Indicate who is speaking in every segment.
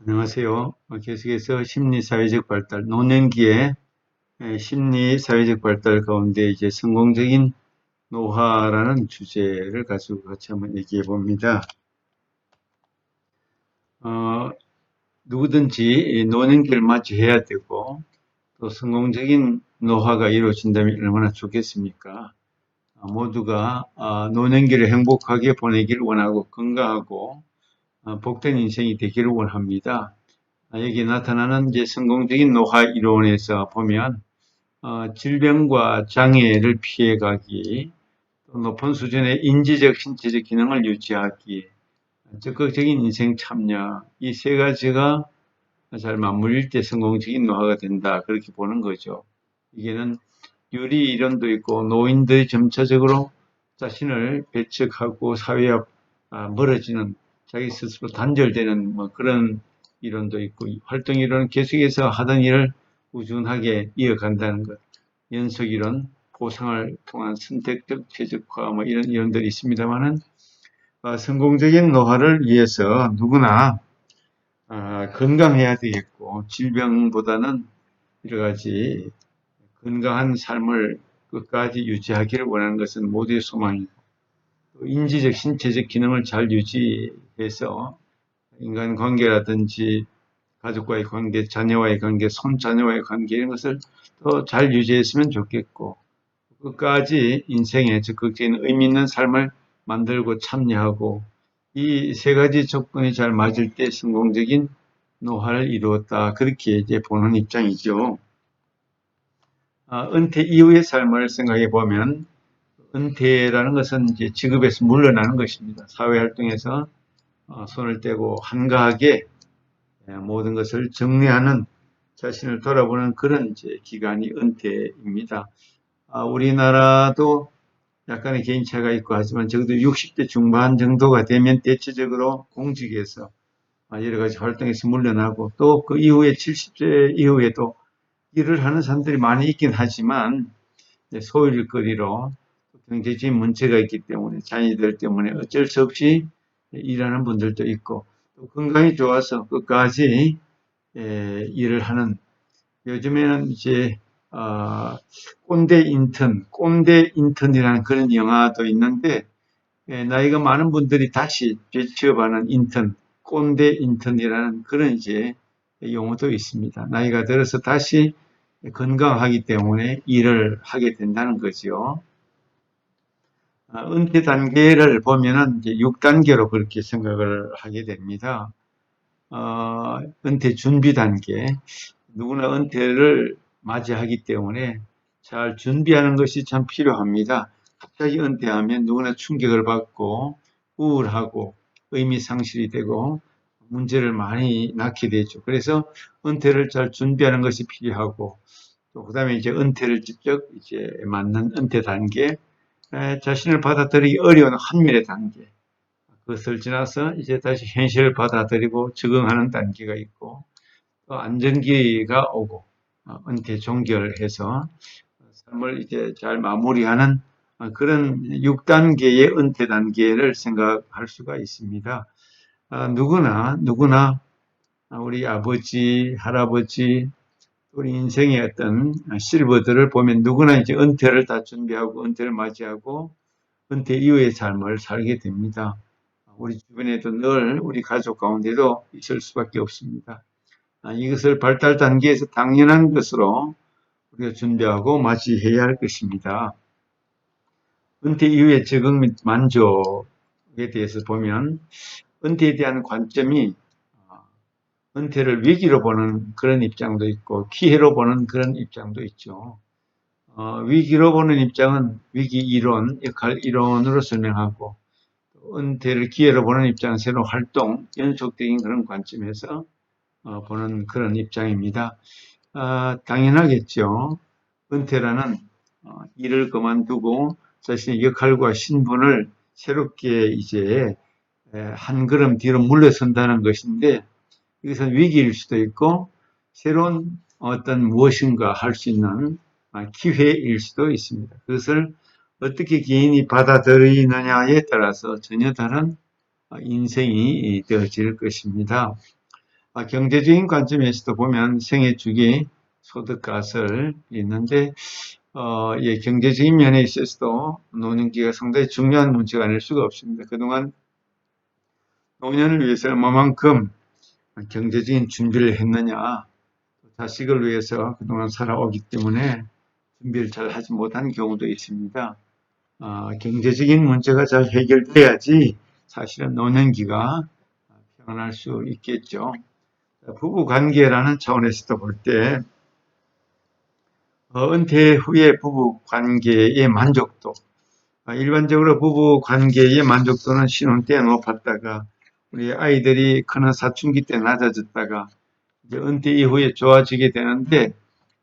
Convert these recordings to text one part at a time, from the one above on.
Speaker 1: 안녕하세요. 어, 계속해서 심리사회적 발달, 노년기의 에, 심리사회적 발달 가운데 이제 성공적인 노화라는 주제를 가지고 같이 한번 얘기해 봅니다. 어, 누구든지 이 노년기를 맞이해야 되고 또 성공적인 노화가 이루어진다면 얼마나 좋겠습니까? 아, 모두가 아, 노년기를 행복하게 보내기를 원하고 건강하고 어, 복된 인생이 되기를 원합니다. 아, 여기 나타나는 이제 성공적인 노화 이론에서 보면 어, 질병과 장애를 피해가기, 또 높은 수준의 인지적, 신체적 기능을 유지하기, 적극적인 인생 참여 이 세 가지가 잘 맞물릴 때 성공적인 노화가 된다 그렇게 보는 거죠. 이게는 유리 이론도 있고 노인들이 점차적으로 자신을 배척하고 사회와 아, 멀어지는 자기 스스로 단절되는 뭐 그런 이론도 있고 활동 이론은 계속해서 하던 일을 꾸준하게 이어간다는 것. 연속 이론, 보상을 통한 선택적 최적화 뭐 이런 이론들이 있습니다만은 어, 성공적인 노화를 위해서 누구나 어, 건강해야 되겠고 질병보다는 여러 가지 건강한 삶을 끝까지 유지하기를 원하는 것은 모두의 소망이고 인지적, 신체적 기능을 잘 유지해서 인간 관계라든지 가족과의 관계, 자녀와의 관계, 손자녀와의 관계 이런 것을 더 잘 유지했으면 좋겠고 끝까지 인생에 적극적인 의미 있는 삶을 만들고 참여하고 이 세 가지 조건이 잘 맞을 때 성공적인 노화를 이루었다. 그렇게 이제 보는 입장이죠. 아, 은퇴 이후의 삶을 생각해 보면 은퇴라는 것은 이제 직업에서 물러나는 것입니다. 사회활동에서 어, 손을 떼고 한가하게 예, 모든 것을 정리하는 자신을 돌아보는 그런 이제 기간이 은퇴입니다. 아, 우리나라도 약간의 개인차가 있고 하지만 적어도 60대 중반 정도가 되면 대체적으로 공직에서 아, 여러 가지 활동에서 물러나고 또 그 이후에 70세 이후에도 일을 하는 사람들이 많이 있긴 하지만 소일거리로 경제적인 문제가 있기 때문에 자녀들 때문에 어쩔 수 없이 일하는 분들도 있고 또 건강이 좋아서 끝까지 일을 하는 요즘에는 이제 어, 꼰대 인턴, 꼰대 인턴이라는 그런 영화도 있는데 나이가 많은 분들이 다시 재취업하는 인턴, 꼰대 인턴이라는 그런 이제 용어도 있습니다. 나이가 들어서 다시 건강하기 때문에 일을 하게 된다는. 아, 은퇴 단계를 보면은 이제 6단계로 그렇게 생각을 하게 됩니다. 어, 은퇴 준비 단계. 누구나 은퇴를 맞이하기 때문에 잘 준비하는 것이 참 필요합니다. 갑자기 은퇴하면 누구나 충격을 받고 우울하고 의미 상실이 되고 문제를 많이 낳게 되죠. 그래서 은퇴를 잘 준비하는 것이 필요하고 또 그다음에 이제 은퇴를 직접 이제 맞는 은퇴 단계 자신을 받아들이기 어려운 한밀의 단계. 그것을 지나서 이제 다시 현실을 받아들이고 적응하는 단계가 있고 또 안정기가 오고 어, 은퇴 종결해서 삶을 이제 잘 마무리하는 그런 6단계의 은퇴 단계를 생각할 수가 있습니다. 아, 누구나 누구나 우리 아버지, 할아버지, 우리 인생의 어떤 실버들을 보면 누구나 이제 은퇴를 다 준비하고 은퇴를 맞이하고 은퇴 이후의 삶을 살게 됩니다. 우리 주변에도 늘 우리 가족 가운데도 있을 수밖에 없습니다. 아, 이것을 발달 단계에서 당연한 것으로 우리가 준비하고 맞이해야 할 것입니다. 은퇴 이후의 적응 및 만족에 대해서 보면 은퇴에 대한 관점이 은퇴를 위기로 보는 그런 입장도 있고 기회로 보는 그런 입장도 있죠. 어, 위기로 보는 입장은 위기 이론, 역할 이론으로 설명하고 은퇴를 기회로 보는 입장은 새로운 활동, 연속적인 그런 관점에서 어, 보는 그런 입장입니다. 어, 당연하겠죠. 은퇴라는 어, 일을 그만두고 자신의 역할과 신분을 새롭게 이제 한 걸음 뒤로 물러선다는 것인데 이것은 위기일 수도 있고 새로운 어떤 무엇인가 할 수 있는 기회일 수도 있습니다. 그것을 어떻게 개인이 받아들이느냐에 따라서 전혀 다른 인생이 되어질 것입니다. 아, 경제적인 관점에서도 보면 생애 주기 소득가설 있는데 어, 예, 경제적인 면에 있어서도 노년기가 상당히 중요한 문제가 아닐 수가 없습니다. 그동안 노년을 위해서 얼마만큼 경제적인 준비를 했느냐 자식을 위해서 그동안 살아오기 때문에 준비를 잘 하지 못한 경우도 있습니다. 아, 경제적인 문제가 잘 해결돼야지 사실은 노년기가 평안할 수 있겠죠. 부부 관계라는 차원에서도 볼 때, 어, 은퇴 후의 부부 관계의 만족도, 아, 일반적으로 부부 관계의 만족도는 신혼 때 높았다가, 우리 아이들이 크는 사춘기 때 낮아졌다가, 이제 은퇴 이후에 좋아지게 되는데,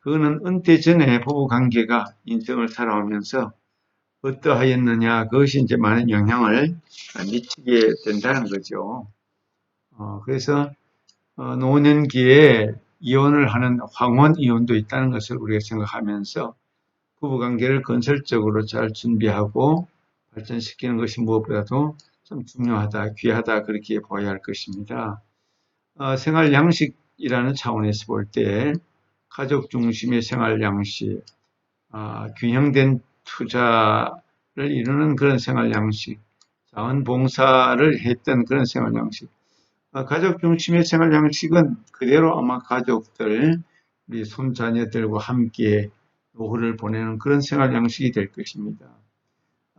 Speaker 1: 그거는 은퇴 전에 부부 관계가 인생을 살아오면서 어떠하였느냐, 그것이 이제 많은 영향을 미치게 된다는 거죠. 어, 그래서 어, 노년기에 이혼을 하는 황혼 이혼도 있다는 것을 우리가 생각하면서 부부 관계를 건설적으로 잘 준비하고 발전시키는 것이 무엇보다도 좀 중요하다, 귀하다 그렇게 보아야 할 것입니다. 어, 생활 양식이라는 차원에서 볼 때 가족 중심의 생활 양식, 어, 균형된 투자를 이루는 그런 생활 양식, 자원봉사를 했던 그런 생활 양식, 어, 가족 중심의 생활 양식은 그대로 아마 가족들, 우리 손자녀들과 함께 노후를 보내는 그런 생활 양식이 될 것입니다.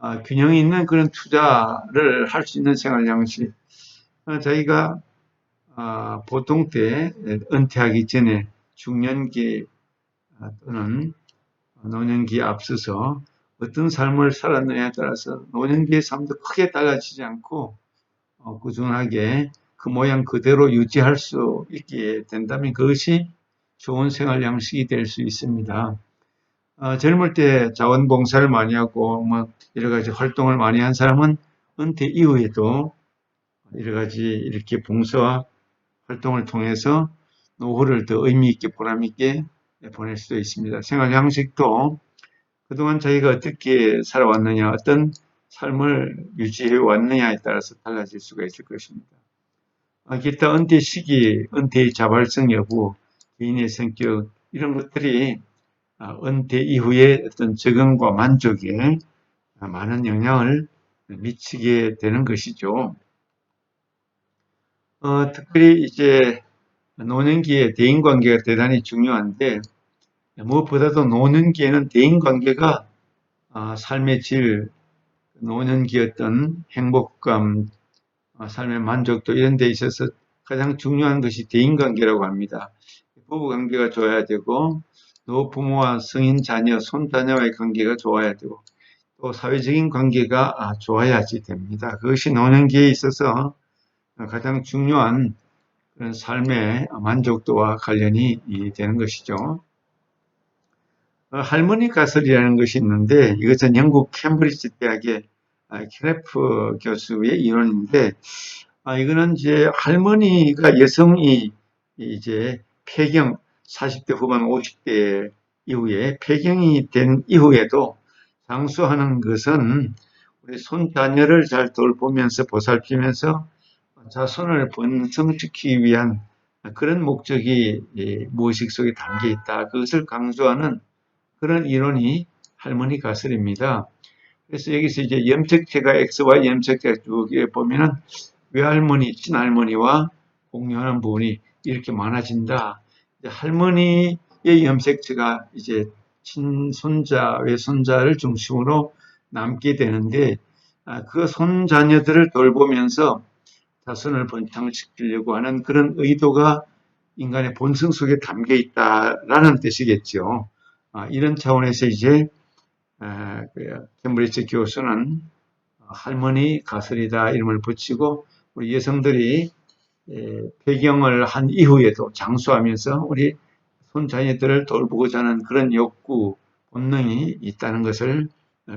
Speaker 1: 아, 균형 있는 그런 투자를 할 수 있는 생활 양식. 아, 저희가 아, 보통 때 은퇴하기 전에 중년기 아, 또는 노년기에 앞서서 어떤 삶을 살았느냐에 따라서 노년기의 삶도 크게 달라지지 않고 어, 꾸준하게 그 모양 그대로 유지할 수 있게 된다면 그것이 좋은 생활 양식이 될 수 있습니다. 어, 젊을 때 자원봉사를 많이 하고 뭐 여러 가지 활동을 많이 한 사람은 은퇴 이후에도 여러 가지 이렇게 봉사와 활동을 통해서 노후를 더 의미 있게 보람 있게 보낼 수도 있습니다. 생활 양식도 그동안 자기가 어떻게 살아왔느냐, 어떤 삶을 유지해 왔느냐에 따라서 달라질 수가 있을 것입니다. 아, 기타 은퇴 시기, 은퇴의 자발성 여부, 개인의 성격 이런 것들이 아, 은퇴 이후에 어떤 적응과 만족에 많은 영향을 미치게 되는 것이죠. 어, 특별히 이제 노년기에 대인관계가 대단히 중요한데 무엇보다도 노년기에는 대인관계가 아, 삶의 질, 노년기 어떤 행복감, 어, 삶의 만족도 이런 데 있어서 가장 중요한 것이 대인관계라고 합니다. 부부관계가 좋아야 되고 또 부모와 성인 자녀, 손자녀와의 관계가 좋아야 되고 또 사회적인 관계가 아, 좋아야지 됩니다. 그것이 노년기에 있어서 가장 중요한 그런 삶의 만족도와 관련이 되는 것이죠. 어, 할머니 가설이라는 것이 있는데 이것은 영국 캠브리지 대학의 크레프 교수의 이론인데, 아, 이거는 이제 할머니가 여성이 이제 폐경 40대 후반 50대 이후에 폐경이 된 이후에도 장수하는 것은 우리 손자녀를 잘 돌보면서 보살피면서 자손을 번성시키기 위한 그런 목적이 무의식 속에 담겨 있다. 그것을 강조하는 그런 이론이 할머니 가설입니다. 그래서 여기서 이제 염색체가 X와 염색체가 쭉 보면은 외할머니, 친할머니와 공유하는 부분이 이렇게 많아진다. 할머니의 염색체가 이제 친손자, 외손자를 중심으로 남게 되는데 아, 그 손자녀들을 돌보면서 자손을 번창시키려고 하는 그런 의도가 인간의 본성 속에 담겨 있다라는 뜻이겠죠. 아, 이런 차원에서 이제 캠브리지 교수는 할머니 가설이다 이름을 붙이고 우리 여성들이 배경을 한 이후에도 장수하면서 우리 손자녀들을 돌보고자 하는 그런 욕구, 본능이 있다는 것을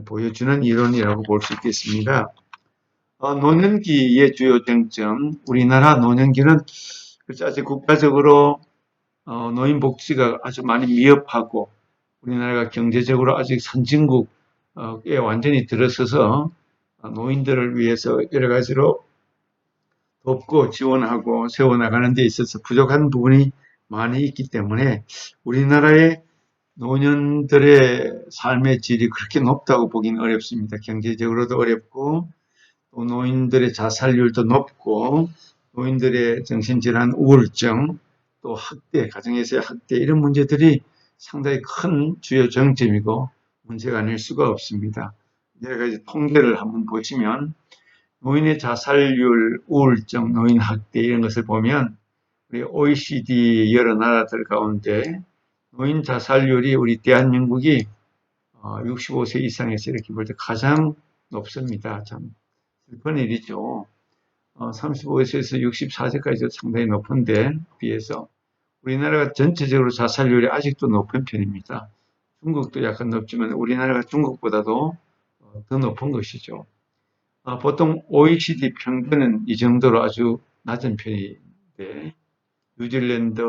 Speaker 1: 보여주는 이론이라고 볼 수 있겠습니다. 어, 노년기의 주요 쟁점, 우리나라 노년기는 아직 국가적으로 어, 노인 복지가 아주 많이 미흡하고 우리나라가 경제적으로 아직 선진국에 완전히 들어서서 노인들을 위해서 여러 가지로 돕고 지원하고 세워나가는 데 있어서 부족한 부분이 많이 있기 때문에 우리나라의 노년들의 삶의 질이 그렇게 높다고 보기는 어렵습니다. 경제적으로도 어렵고 또 노인들의 자살률도 높고 노인들의 정신질환, 우울증, 또 학대, 가정에서의 학대 이런 문제들이 상당히 큰 주요 정점이고 문제가 아닐 수가 없습니다. 여러 가지 통계를 한번 보시면 노인의 자살률, 우울증, 노인 학대 이런 것을 보면 우리 OECD 여러 나라들 가운데 노인 자살률이 우리 대한민국이 65세 이상에서 이렇게 볼 때 가장 높습니다. 참 슬픈 일이죠. 35세에서 64세까지도 상당히 높은데 비해서 우리나라가 전체적으로 자살률이 아직도 높은 편입니다. 중국도 약간 높지만 우리나라가 중국보다도 더 높은 것이죠. 보통 OECD 평균은 이 정도로 아주 낮은 편인데 뉴질랜드,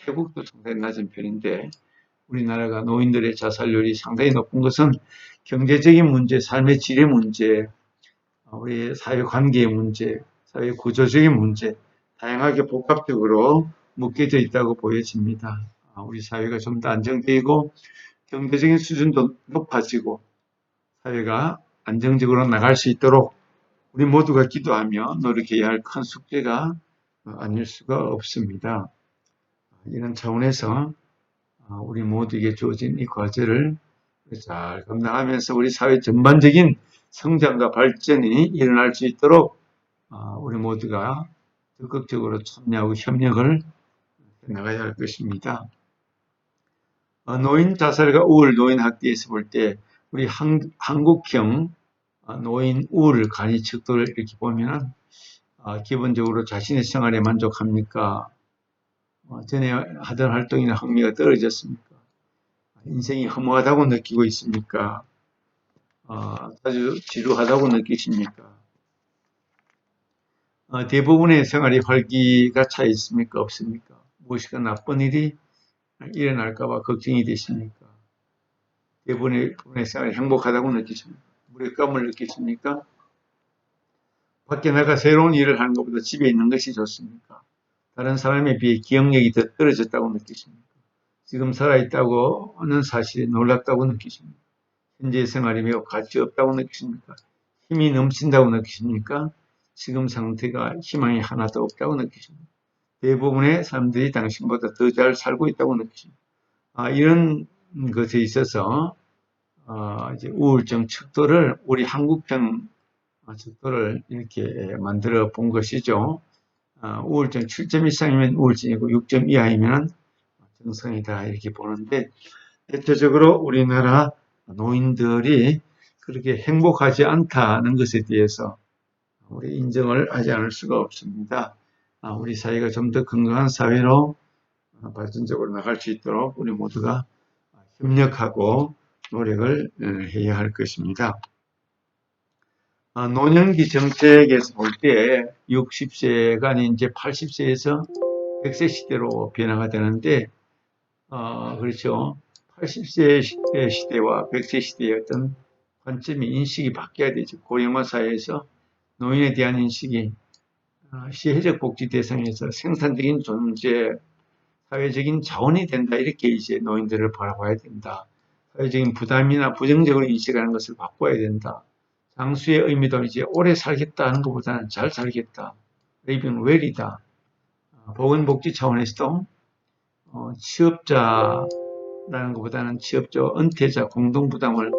Speaker 1: 태국도 상당히 낮은 편인데 우리나라가 노인들의 자살률이 상당히 높은 것은 경제적인 문제, 삶의 질의 문제, 우리 사회 관계의 문제, 사회 구조적인 문제, 다양하게 복합적으로 묶여져 있다고 보여집니다. 우리 사회가 좀 더 안정되고 경제적인 수준도 높아지고 사회가 안정적으로 나갈 수 있도록 우리 모두가 기도하며 노력해야 할 큰 숙제가 아닐 수가 없습니다. 이런 차원에서 우리 모두에게 주어진 이 과제를 잘 감당하면서 우리 사회 전반적인 성장과 발전이 일어날 수 있도록 우리 모두가 적극적으로 참여하고 협력을 나가야 할 것입니다. 노인 자살과 우울, 노인 학대에서 볼 때 우리 한, 한국형 노인 우울 간이 척도를 이렇게 보면 기본적으로 자신의 생활에 만족합니까? 어, 전에 하던 활동이나 흥미가 떨어졌습니까? 인생이 허무하다고 느끼고 있습니까? 어, 아주 지루하다고 느끼십니까? 어, 대부분의 생활이 활기가 차 있습니까? 없습니까? 무엇이가 나쁜 일이 일어날까봐 걱정이 되십니까? 대부분의 생활이 행복하다고 느끼십니까? 무력감을 느끼십니까? 밖에 나가 새로운 일을 하는 것보다 집에 있는 것이 좋습니까? 다른 사람에 비해 기억력이 더 떨어졌다고 느끼십니까? 지금 살아있다고 하는 사실에 놀랍다고 느끼십니까? 현재 생활이 매우 가치 없다고 느끼십니까? 힘이 넘친다고 느끼십니까? 지금 상태가 희망이 하나도 없다고 느끼십니까? 대부분의 사람들이 당신보다 더 잘 살고 있다고 느끼십니까? 아, 이런 것에 있어서 어, 이제 우울증 척도를 우리 한국형 척도를 이렇게 만들어 본 것이죠. 어, 우울증 7점 이상이면 우울증이고 6점 이하이면 정상이다 이렇게 보는데 대체적으로 우리나라 노인들이 그렇게 행복하지 않다는 것에 대해서 우리 인정을 하지 않을 수가 없습니다. 아, 우리 사회가 좀 더 건강한 사회로 발전적으로 나갈 수 있도록 우리 모두가 협력하고 노력을 어, 해야 할 것입니다. 아, 노년기 정책에서 볼 때 60세가 이제 80세에서 100세 시대로 변화가 되는데 어, 그렇죠. 80세 시대와 100세 시대의 어떤 관점이 인식이 바뀌어야 되죠. 고령화 사회에서 노인에 대한 인식이 어, 시혜적 복지 대상에서 생산적인 존재, 사회적인 자원이 된다 이렇게 이제 노인들을 바라봐야 된다. 사회적인 부담이나 부정적으로 인식하는 것을 바꿔야 된다. 장수의 의미도 이제 오래 살겠다 하는 것보다는 잘 살겠다. living well이다. 어, 보건복지 차원에서도 어, 취업자라는 것보다는 취업자, 은퇴자 공동부담을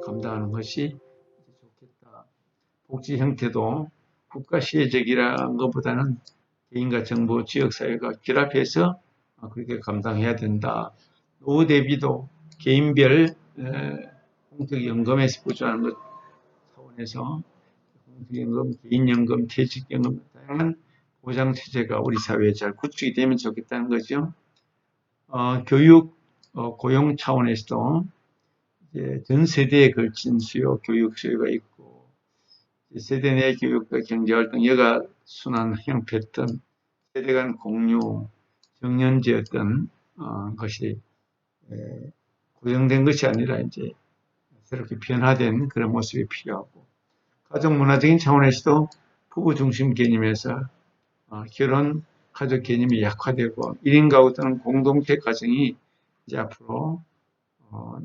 Speaker 1: 감당하는 것이 좋겠다. 복지 형태도 국가 시혜적이라는 것보다는 개인과 정부, 지역사회가 결합해서 그렇게 감당해야 된다. 노후 대비도 개인별 공적연금에서 보조하는 것 차원에서 공적연금, 개인연금, 퇴직연금 다양한 보장체제가 우리 사회에 잘 구축이 되면 좋겠다는 거죠. 어, 교육, 어, 고용 차원에서도 전 세대에 걸친 수요, 교육 수요가 있고 세대 내 교육과 경제활동, 여가 순환 형태였던 세대 간 공유, 정년제였던 어, 것이 에, 고정된 것이 아니라 이제 새롭게 변화된 그런 모습이 필요하고 가족 문화적인 차원에서도 부부 중심 개념에서 어, 결혼 가족 개념이 약화되고 1인 가구 또는 공동체 가정이 이제 앞으로 어,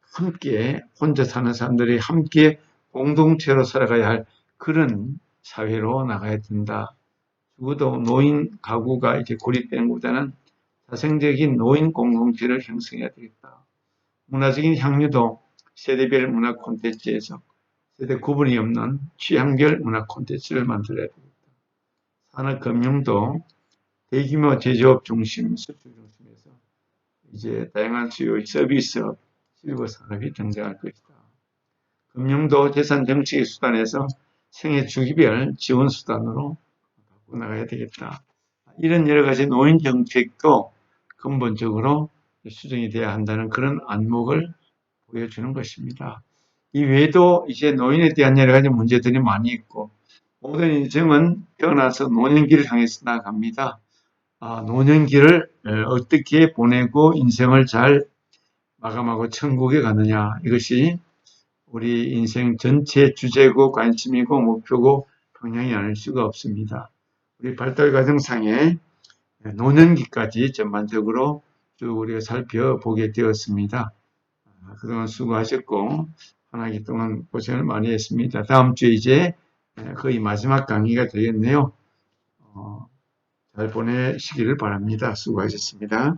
Speaker 1: 함께 혼자 사는 사람들이 함께 공동체로 살아가야 할 그런 사회로 나가야 된다. 적어도 노인 가구가 이제 고립되는 것보다는 자생적인 노인 공동체를 형성해야 되겠다. 문화적인 향유도 세대별 문화 콘텐츠에서 세대 구분이 없는 취향별 문화 콘텐츠를 만들어야 되겠다. 산업금융도 대규모 제조업 중심, 수출 중심에서 이제 다양한 수요의 서비스업, 실버 산업이 등장할 것이다. 금융도 재산 정책의 수단에서 생애 주기별 지원 수단으로 바꿔 나가야 되겠다. 이런 여러 가지 노인 정책도 근본적으로 수정이 돼야 한다는 그런 안목을 보여주는 것입니다. 이 외에도 이제 노인에 대한 여러 가지 문제들이 많이 있고 모든 인생은 태어나서 노년기를 향해서 나갑니다. 아, 노년기를 어떻게 보내고 인생을 잘 마감하고 천국에 가느냐 이것이 우리 인생 전체 주제고 관심이고 목표고 방향이 아닐 수가 없습니다. 우리 발달 과정상에 노년기까지 전반적으로 쭉 우리가 살펴보게 되었습니다. 아, 그동안 수고하셨고 한 학기 동안 고생을 많이 했습니다. 다음 주에 이제 거의 마지막 강의가 되겠네요. 어, 잘 보내시기를 바랍니다. 수고하셨습니다.